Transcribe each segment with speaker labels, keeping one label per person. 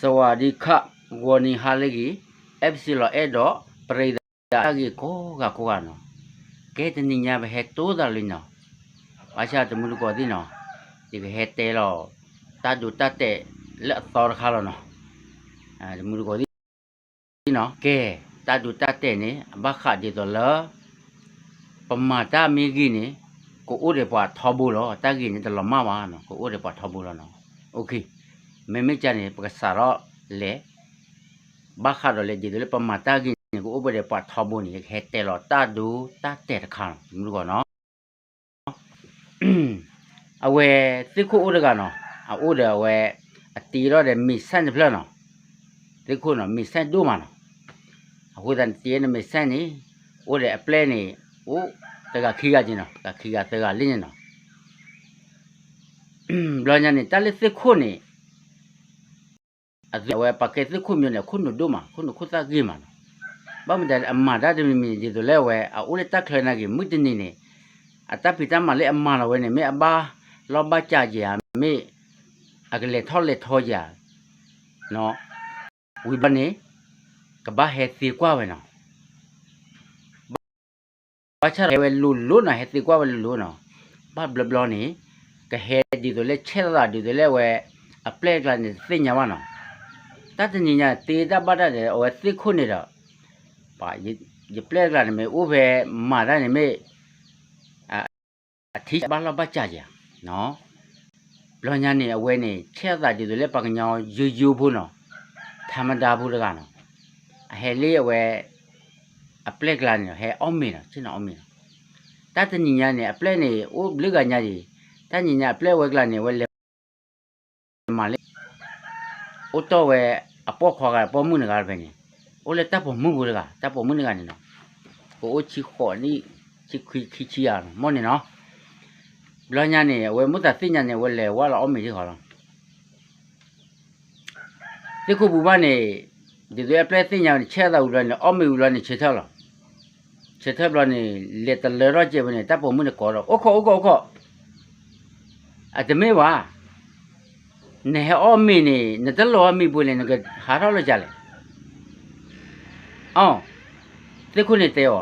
Speaker 1: สวัสดีครับวันนี้ฮาเลกีเอฟซีลอเอดอปริดากีโกกะโกกะเนาะเกตนิญาเบเฮโตดาลิเนาะอาชาตมุลกอดิเนาะဒီကဟဲတဲလောတတ်ဒူတတ်တဲ့လက်တော်ခါလောနော်အဲဒီမူကိုဒီနော်ကဲတတ်ဒူတတ်တဲ့နေဘခဒီတော့လာပမာတာမီကြီးနေကိုဥရပွားထောဘူးလောတတ်ကြီးနေတော့မမနော်ကိုဥရပွားထောဘူးလောနော်โอเค မေမေချန်နေပကစားတော့လေဘခတော့လေဒီလေပမာတာကြီးနေကိုဥပရပွားထောဘူးနေဟဲတဲလောတတ်ဒူတတ်တဲ့ခါမူကောနော်အဝဲသိခုဥဒကနော်အဥဒဝဲအတီတော့တယ်မိဆန်ဖလနော်သိခုနော်မိဆန် ဒူမနော်အခုတန်တီနေမိဆန်နေဥဒအပလဲနေဥတကခီကချင်းနော်တခီကတကလင်းနေနော်ဘလောညာနေတလက်သိခုနေအဝဲပကက်သိခုမြို့နေခုနဒူမခုနခုသကီမနော်ဘာမတဲ့အမဒါတမီမီဒီတို့လဲဝဲအဥဒတက်ခလနာကြီးမြင့်နေနေအ တပိတမလေအမလာဝဲနေမေအဘာ လောဘကြကြမေအကလေထောလေထောကြနော်ဝိပနေကဘာဟဲစီကွာဝဲနော်ဘာချရဝဲလူလူနော်ဟဲစီကွာဝဲလူလူနော်ဘာဘလဘလနေကဟဲဒီတို့လေချဲလာဒီတို့လေဝဲအပလက်ကလည်းသိညာမနော်တတ်တညညာတေတပတ်တဲ့ဝဲသိခုနေတော့ဘာဒီပလက်ကလည်းမေဥပဲမာရနေမေအထီဘာလောဘကြကြ နော်ဘလောညာနေအဝဲနေချက်သာဒီလိုလဲပကညောယူယူဖို့နော်ธรรมดาဘူးတကနော်အဟဲလေးအဝဲအပလက်ကလာနေဟဲအောင်းမင်းနော်ချင်းအောင်မင်းတတ်တညညာနေအပလက်နေအိုးဘလကညာကြီးတညညာအပလက်ဝဲကလာနေဝဲလေမလေးအိုတော့ဝဲ အပေါ်ခေါ်ကပေါ်မှုနေကပဲနေအိုလေတပ်ပေါ်မှုဘူးတကတပ်ပေါ်မှုနေကနေနော်ကိုအိုချီခေါ်နီချီခွီခီချီရမောနေနော်ဘလောညာနေဝဲမုတ်တာသိညာနေဝဲလေဝါလာအောင်မေကြီးခေါ်တော့ဒီခုဘူမနေဒီတွေပလက်သိညာချဲတာဦးလာနေအောင်မေဦးလာနေချေထောက်လာချေထောက်လာနေလက်တလေရောကျေဘနေတပ်ပုံမှုနေကောတော့အခအခအခအတမေဝါ နေအောင်မေနေနတလောအမေပွေလေငါဟာတော့လို့ကြလေအော်ဒီခုနေတဲရော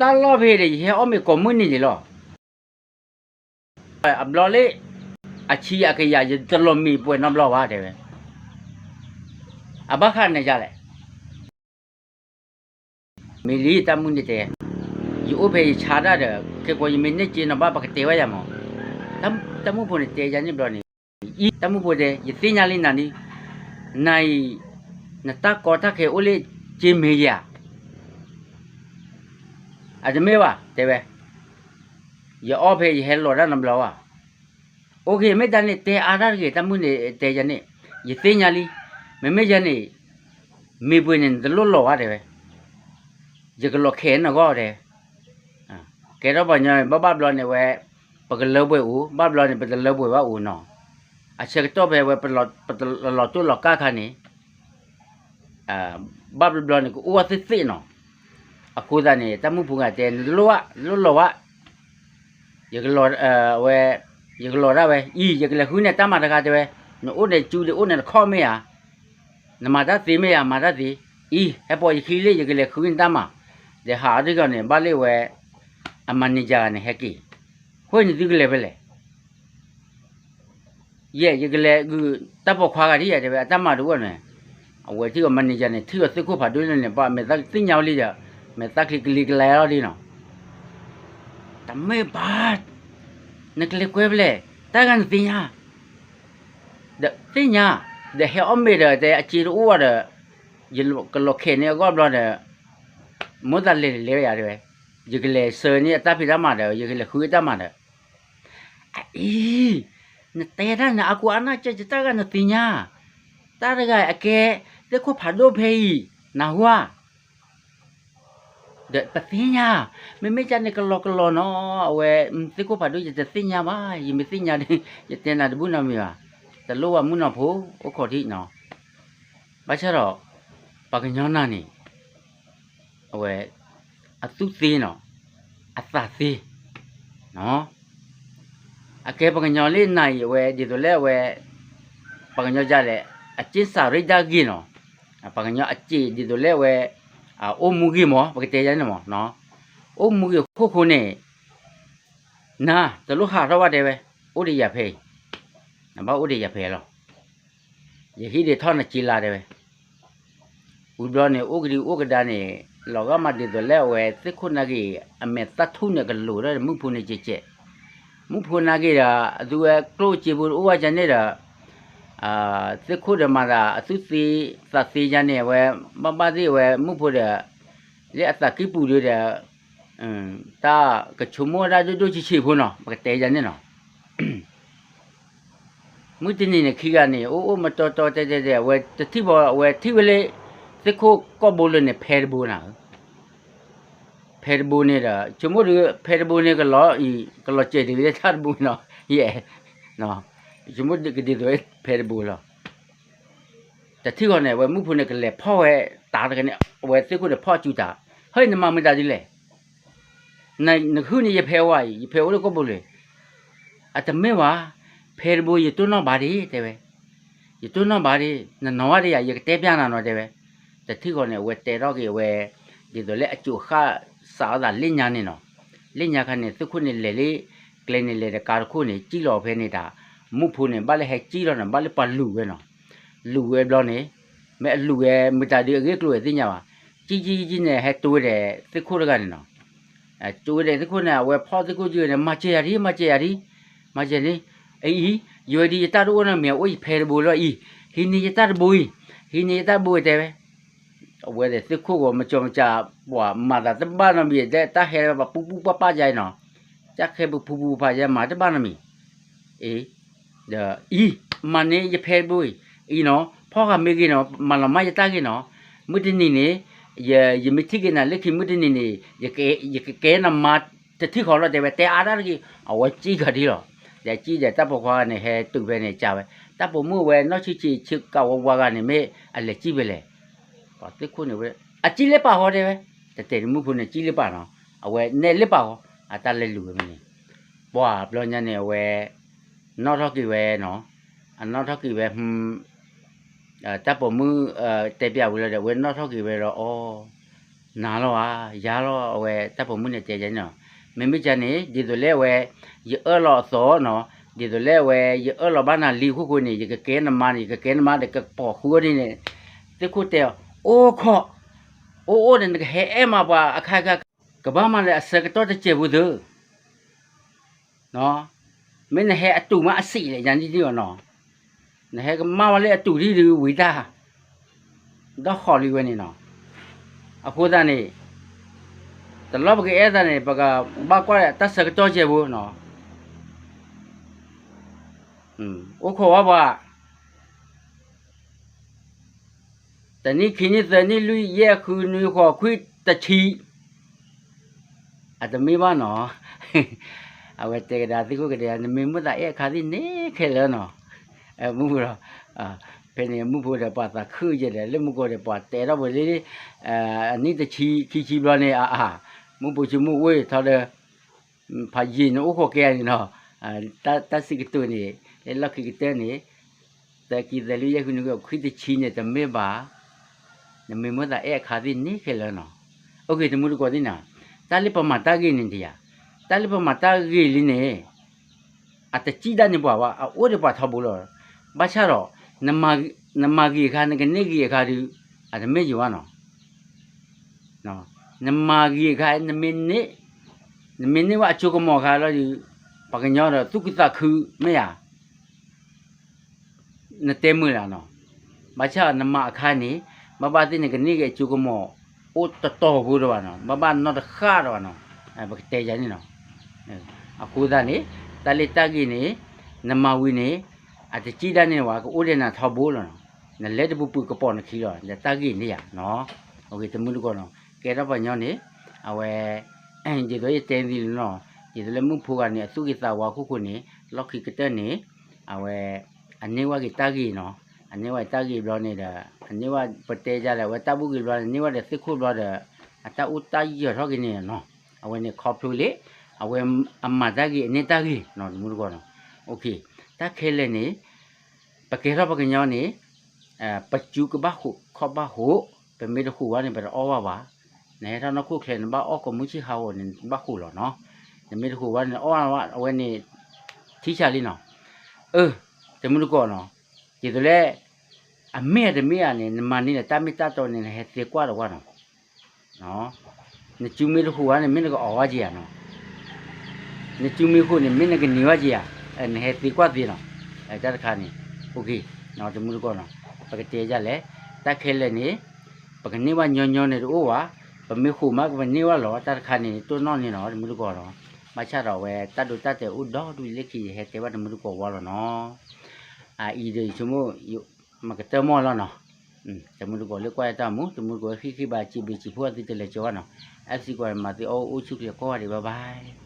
Speaker 1: တာလောဖေးရေဟဲအောင်မေကွန်မြူနီလောအဘလော်လေးအချီအကရရတလုံးမီပွဲနဘလော်ပါတယ်ပဲအဘခနဲ့ကြလေမီလီတမှုနေတဲ့ယူအဖေ ချာတာတဲ့ကေကိုယမင်းနဲ့ကျင်းတော့ဘာကတေဝရမောတမ်တမှုဖို့နဲ့တေကြနေဘလော်နေဤတမှုဖို့တဲ့ယသိညာလေးနာနီနိုင်နတကောတခေဦးလေးကျင်းမေးရအဒမေဝတေပဲယောအဖေဟဲလော်ရနဘလောဝโอเคမေတ္တာနဲ့တေအာရကေတမှုနဲ့တေကြနဲ့ယသိညာလီမမေကြနဲ့မေပွေနဲ့ဒလောလောရတယ်ပဲဂျကလောခဲနကောတယ်အာကဲတော့ဘာညာဘဘဘလောနဲ့ဝဲပကလောပွဲဦးဘဘလောနဲ့ပတလောပွဲပါဦးနော် အချက်တော့ပဲဝဲပလောပတလောတူလောကခါနေအာဘဘဘလောနဲ့ကိုဝသစ်သိနော်အခုဒါနဲ့တမှုဖုန်ကတဲလောလောလောဝယကလောအဲဝဲ ye lo ra be i ye le hu ne ta ma da ga de be no o de chu de o ne kho me ya na ma da ti me ya ma da ti i he po ye khi le ye le hu ne ta ma de ha de ga ne ba le we a manager ne he ki ho ni ti le be le ye ye le gu ta po khwa ga ri ya de be ta ma du ne a we ti ga manager ne ti ga ti ko pha du ne ba me ta ti nya li ja me ta kli kli le ra di no ta me ba နကလေကွဲပလေတာကန်တင်ညာဒတင်ညာဒဟဲအမေရတဲ့အချီရူဝရယလကလခဲနေကောဘလတဲ့မောဒလေလေရတယ်ယကလေစနေအတပိရမှာတယ်ယကလေခွေးတမှာတယ်အေး နတဲရနာအကူအနာချက်တာကနတင်ညာတာရကအကဲတက်ခုဖာဒိုဖေးနာဟွာ de patinya me me jane kelo kelo no we ti ko padu je tinya ba yi me tinya de je tena de bu na mi ba de lo wa mu na pho o kho thi no ba cha ro pa ka nyo na ni we a tu ti no a ta ti no a ke pa ka nyo le na yi we di to le we pa ka nyo ja le အကျင်းစာရိတ်တာကြီးနော်ပကညအကြည့်ဒီတို့လဲဝဲအာအိုမူကြီးမောပကတဲ့ရနေမောနော်အိုမူကြီးခုခုနဲ့နာတလူဟာတော့တယ်ပဲဥရိယဖေးနဘာဥရိယဖေးလောယဟိတွေထောင်းနေကြည်လာတယ်ပဲဥဒ္ဒနေဥဂရီဥဂဒနေလောကမဒီတို့လဲဝဲသစ်ခုနကြီးအမေတထုနေကလို့ရမှုဖုန်နေကြ ည့်ချက်မှုဖုန်နာကြီးတာသူကကလို့ကြည့်ဘူးဥဝကြနေတာအာသစ်ခုဓမ္မတာအသုစီသတ်စီကြနေဝဲမပတိဝဲမှုဖို့တဲ့လက်အတကိပူရတဲ့အင်းတာကချုံမောရာတို့တို့ချီချီဖို့နော်မကတဲကြနေနော်မွတင်နေခိကနေအိုးအိုးမတော်တော်တဲ့တဲ့ဝဲတတိဘောဝဲတိဝလေသစ်ခုကောဘောလနဲ့ဖဲဘူးနာ ဖဲဘူးနေတာချုံမို့ဖဲဘူးနေကလောဤကလောကျဲဒီလက်ချတ်ဘူးနော်ယေနော်ယမုတ်ကဒီတော့ဖဲဘူလာတတိကောနဲ့ဝဲမှုဖုန်ကလေးဖောက်ဝဲတာတကနေဝဲစစ်ခုနဲ့ဖောက်ကျူတာဟဲ့နမမတာဒီလေနိုင်နခုနေရဖဲဝါကြီးဖဲဝလို့ကိုဘူးလေအတမဲဝါဖဲဘူရတွန်းတော့ဘာဒီတဲ့ပဲရတွန်းတော့ဘာဒီနနောရရရတဲပြနာတော့တဲ့ပဲတတိကောနဲ့ဝဲတဲတော့ကေဝဲဒီတော့လေအကျူခ စားတာလင့်ညာနေနော်လင့်ညာခနဲ့စစ်ခုနဲ့လေလေကလင်းနေလေကာခုနဲ့ကြည်လော်ဖဲနေတာမှုဖုန်နေဘာလဲဟဲကြီးတော့နေဘာလဲပါလူပဲနော်လူပဲဘလောနေမဲအလူရဲ့မီတာဒီအကေကလို့သိညာပါကြီးကြီးကြီးနဲ့ဟဲတိုးတယ်သစ်ခိုးရကနေနော်အဲတိုးတယ်သစ်ခိုးနဲ့ဝဲဖောက်သစ်ခိုးကြီးနဲ့မချေရီမချေရီမချေရီအေးယူဒီတာတော့နမေအိုဖဲဘူလို့ဤဟင်းနီတာဘူဟင်းနီတာဘူတဲ့ပဲ ဝဲတဲ့သစ်ခိုးကိုမကြုံကြပွာမာတာတပါနမီတဲ့တာဟဲပပူပူပပကြိုင်နော်จักခဲပူပူဖာရမှာတပါနမီအေး the i mane ye phe boy i no pho ga me gi no malama ya ta gi no mutini ne ye ye mithi gi na lekhi mutini ne ye ke ye ke na ma te thi kho lo de be te a da gi awa chi ga di lo ya chi ya ta po kha ne he tu be ne cha be ta po mu we no chi chi chi ka wa wa ga ne me a le chi be le pa te khu ne we a chi le pa ho de be te te mu phu ne chi le pa no a we ne le pa ho a ta le lu be ne ဘွာဘလောညနေဝဲနောက်ထောက်ကြီးပဲနော်အနောက်ထောက်ကြီးပဲဟွန်းအဲတပ်ပေါ်မှုအဲတက်ပြဘူးလေဝဲနောက်ထောက်ကြီးပဲတော့ဩနာတော့ဟာရတော့ဝဲတပ်ပေါ်မှုနဲ့တဲကြနော်မမေချန်နေဒီတို့လဲဝဲရအော်လောသောနော်ဒီတို့လဲဝဲရအော်လောဘာနာလီခုခုနေရကကဲနမနေကကဲနမတကပေါ်ခုနေနေတခုတဲ အိုခောအိုအိုတဲ့ကဟဲအဲမှာပါအခါကကဘာမှလည်းအစကတော့တကျေဘူးသူနော် မင်းဟဲအတူမအစီလေရန်ကြီးရောနော်နဟဲကမဝလေအတူဒီဒီဝိတာတော့ခေါ်လီဝဲနေနော်အခုတန်းနေတလောပကေအဲ့ဒါနေပကဘာကွာတတ်စကတော့ကျေဘူးနော်อืมโอขอว่า แต่นี่ขีนี่แต่นี่ลุยแย่คือนุยขอคุยตะชีอาจจะไม่ว่าหนอเอาไว้เจกระดาษที่กูกระดาษมีมุตาเอะคาที่นี่เคลหนอเออมูรออ่าเป็นเนี่ยมูพูดแต่ปาตาคือจะได้แล้วมูก็ได้ปาแต่เราบ่ได้เอ่ออันนี้ตะชีขี้ชีบลอเนี่ยอ่ามูปูชิมูเว้ยทอเดพายินโอ้โหแกนี่เนาะอ่าตาตาสิกตัวนี่แล้วลักกิเตนี่แต่กิเดลียคุณก็คุยตะชีเนี่ยจะไม่บ่า တမှုကိုဒီနာတာလိပမာတာကိနေတရားတလိပမတာဂီလင်းနေအတချီဒနေပွားဝအိုးရပွားထောက်ဘူးလို့ဘာချတော့နမနမဂီခါနေကနေဂီခါဒီအဒမေယူဝနော်နော်နမဂီခါနမင်းနေနမင်းနေဝအချိုကမောခါလို့ဒီပကညောတော့သူကတခုမရနတဲမွလာနော်ဘာချနမအခါနေ မပါတိနေကနေကအချိုကမောအိုးတတော်ဘူးတော့နော်မပါတော့ခါတော့နော်အဲဘကတဲကြနေနော် အခုဒါနေတလိတကိနေနမဝီနေအတကြီးတန်းနေဝါကိုဦးရနာထောက်ဖို့လို့နော်လက်တပူပူကပေါ်နခီတော့လက်တကိနေရနော်โอเคတမှုလကောနော်ကဲတော့ပညောနေအဝဲအန်ဒီတော့တဲဒီနော်ဒီလည်းမှုဖိုးကနေအစုကိသဝါခုခုနေလောက်ခိကတဲ့နေအဝဲအနေဝကိတကိနော်အနေဝတကိဘလောနေတာအနေဝပတဲကြတယ်ဝတပုကိဘလောအနေဝတဲ့စစ်ခုဘလောတဲ့အတဥတကြီးရောကိနေ anewa tagi blone da anewa poteja la wa tabu gi blone anewa de sikhu blone da ata utai yo rogi ne no awe ne khoplu le awe amma dagi ne dagi no mur go no okay ta khele ne pakera pakinyo ne pachu ka ba khu kho ba ho pe me khu wa ne ba o wa wa ne ta no khu khlen ba o ko mu chi ha wo ne ba khu lo no ne me khu wa ne o wa awe ne ထိချလိနော်အဲတမလို့ကောနော်ဒီလိုလေ အမေတမေအနေနမနေတမီတတော်နေဟဲတေကွာတော့ကွာနော်နော်နေကျူမေတခုဝါနေမင်းကအောဝကြီးရနော်နေကျူမေခုနေမင်းကနေဝကြီးရအဲနေဟဲတေကွာသေးနော်အဲတတ်ခါနေโอเคနော်တမှုကောနော်ပကတေကြလဲတက်ခဲလဲနေပကနေဝညောညောနေတော့ဝါပမေခုမကပနေဝလောတတ်ခါနေတွန်းနော်နေနော်တမှုကောနော်မချတော့ဝဲတတ်တူတတ်တဲ့ဥတော်တူလက်ကြီးဟဲတေဝတမှုကောဝါလောနော်အာဤဒီချမို့ မကတမောလောနော်อืมတမှုကောလေကွာတမှုတမှုကောခိခိပါချိပိချိဖွာတိတလေကျော်နော် FC ကွာမတိအောအိုချုကကောရီဘိုင်ဘိုင်